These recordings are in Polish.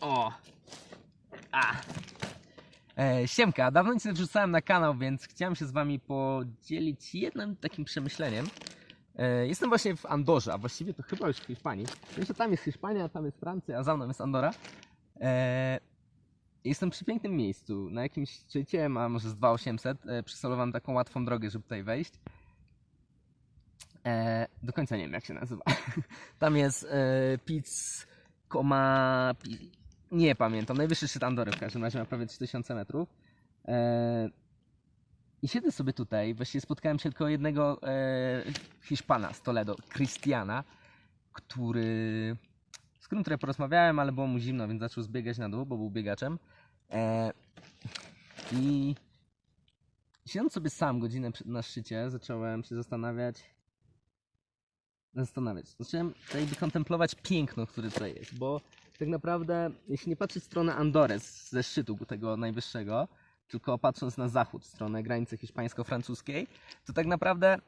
O! A! E, siemka, dawno nic nie wrzucałem na kanał, więc chciałem się z wami podzielić jednym takim przemyśleniem. E, jestem właśnie w Andorze, a właściwie to chyba już w Hiszpanii. Że tam jest Hiszpania, tam jest Francja, a za mną jest Andora. E, jestem przy pięknym miejscu, na jakimś szczycie, ma może z 2800. E, przysolowałem taką łatwą drogę, żeby tutaj wejść. E, do końca nie wiem, jak się nazywa. Tam jest e, Piz Koma... Pi, nie pamiętam, najwyższy szczyt Andory w każdym razie ma prawie 3000 metrów. E, I siedzę sobie tutaj, właściwie spotkałem się tylko jednego e, Hiszpana z Toledo, Christiana, który, z którym trochę porozmawiałem, ale było mu zimno, więc zaczął zbiegać na dół, bo był biegaczem. E, I siedząc sobie sam godzinę na szczycie, zacząłem się zastanawiać, zastanawiać. Zacząłem tutaj jakby kontemplować piękno, które tutaj jest, bo tak naprawdę, jeśli nie patrzeć w stronę Andory ze szczytu tego najwyższego, tylko patrząc na zachód, w stronę granicy hiszpańsko-francuskiej, to tak naprawdę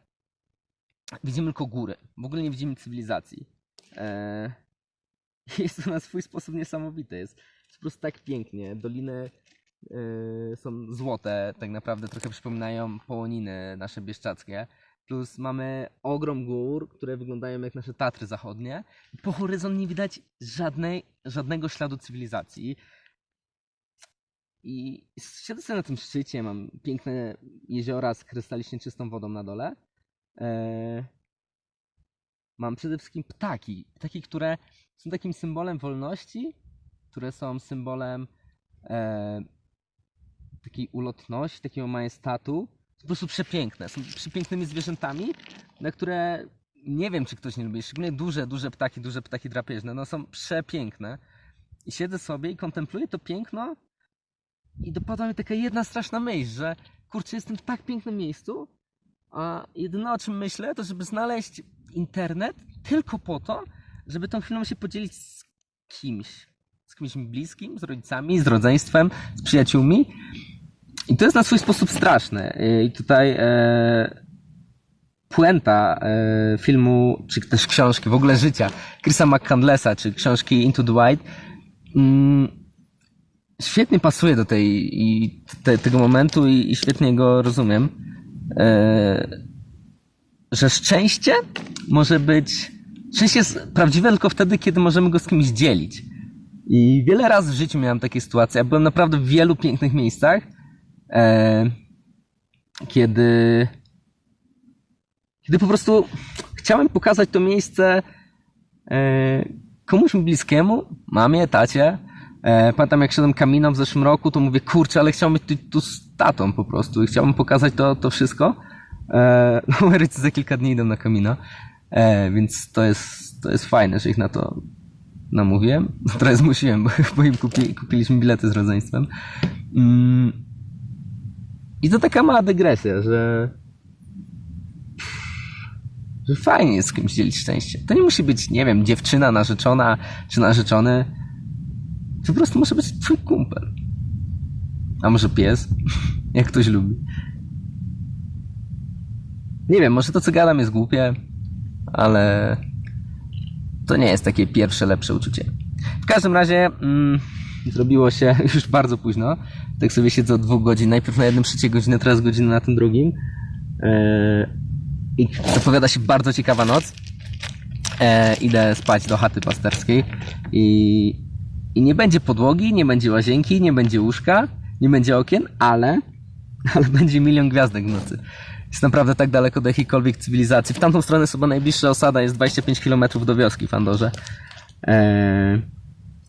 widzimy tylko góry. W ogóle nie widzimy cywilizacji. Eee, jest to na swój sposób niesamowite. Jest, jest po prostu tak pięknie. Doliny e, są złote, tak naprawdę trochę przypominają połoniny nasze bieszczackie. Plus mamy ogrom gór, które wyglądają jak nasze Tatry zachodnie. Po horyzont nie widać żadnej, żadnego śladu cywilizacji. I siedzę sobie na tym szczycie, mam piękne jeziora z krystalicznie czystą wodą na dole. Eee, mam przede wszystkim ptaki. Ptaki, które są takim symbolem wolności, które są symbolem e, takiej ulotności, takiego majestatu. Po prostu przepiękne. Są przepięknymi zwierzętami, na które nie wiem, czy ktoś nie lubi. Szczególnie duże, duże ptaki, duże ptaki drapieżne. No są przepiękne. I siedzę sobie i kontempluję to piękno i dopadła mi taka jedna straszna myśl, że kurczę, jestem w tak pięknym miejscu, a jedyne o czym myślę, to żeby znaleźć internet tylko po to, żeby tą chwilą się podzielić z kimś. Z kimś bliskim, z rodzicami, z rodzeństwem, z przyjaciółmi. I to jest na swój sposób straszne. I tutaj e, puenta e, filmu, czy też książki, w ogóle życia Chrisa McCandlessa, czy książki Into the Wild, mm, świetnie pasuje do tej, i te, tego momentu i, i świetnie go rozumiem. E, że szczęście może być. Szczęście jest prawdziwe tylko wtedy, kiedy możemy go z kimś dzielić. I wiele razy w życiu miałem takie sytuacje. Ja byłem naprawdę w wielu pięknych miejscach, e, kiedy. Kiedy po prostu chciałem pokazać to miejsce e, komuś bliskiemu, mamie, tacie. E, pamiętam jak szedłem kaminą w zeszłym roku, to mówię, kurczę, ale chciałbym być tu, tu z tatą po prostu i chciałbym pokazać to, to wszystko. E, no, Erycy za kilka dni idą na kamino, e, więc to jest, to jest fajne, że ich na to namówiłem. Trochę zmusiłem, bo, im kupi, kupiliśmy bilety z rodzeństwem. I to taka mała dygresja, że że fajnie jest z kimś dzielić szczęście. To nie musi być, nie wiem, dziewczyna, narzeczona czy narzeczony. To po prostu może być twój kumpel. A może pies, jak ktoś lubi. Nie wiem, może to co gadam jest głupie, ale to nie jest takie pierwsze, lepsze uczucie. W każdym razie mm, zrobiło się już bardzo późno. Tak sobie siedzę od dwóch godzin. Najpierw na jednym szczycie godzinę, teraz godzinę na tym drugim. Eee, I zapowiada się bardzo ciekawa noc. Eee, idę spać do chaty pasterskiej i, i nie będzie podłogi, nie będzie łazienki, nie będzie łóżka, nie będzie okien, ale, ale będzie milion gwiazdek w nocy. Jest naprawdę tak daleko do jakiejkolwiek cywilizacji. W tamtą stronę chyba najbliższa osada jest 25 km do wioski w Andorze. Eee,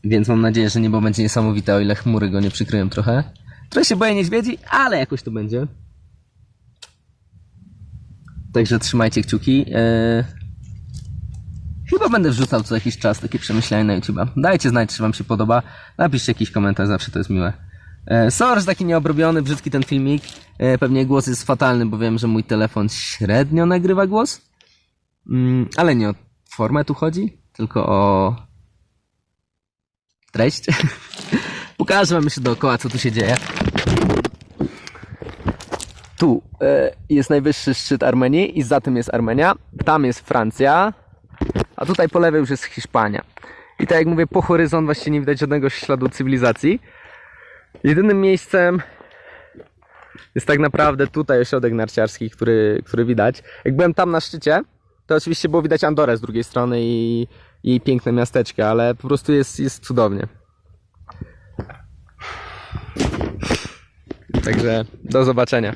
więc mam nadzieję, że niebo będzie niesamowite, o ile chmury go nie przykryją trochę. Trochę się boję niedźwiedzi, ale jakoś to będzie. Także trzymajcie kciuki. Eee, chyba będę wrzucał co jakiś czas takie przemyślenia na. Dajcie znać, czy wam się podoba. Napiszcie jakiś komentarz, zawsze to jest miłe. E, Sorry, że taki nieobrobiony, brzydki ten filmik. E, Pewnie głos jest fatalny, bo wiem, że mój telefon średnio nagrywa głos. Mm, ale nie o formę tu chodzi, tylko o treść. Pokażę wam jeszcze dookoła, co tu się dzieje. Tu e, jest najwyższy szczyt Armenii i za tym jest Armenia. Tam jest Francja, a tutaj po lewej już jest Hiszpania. I tak jak mówię, po horyzont właściwie nie widać żadnego śladu cywilizacji. Jedynym miejscem jest tak naprawdę tutaj ośrodek narciarski, który, który widać. Jak byłem tam na szczycie, to oczywiście było widać Andorę z drugiej strony i, i piękne miasteczko, ale po prostu jest, jest cudownie. Także do zobaczenia.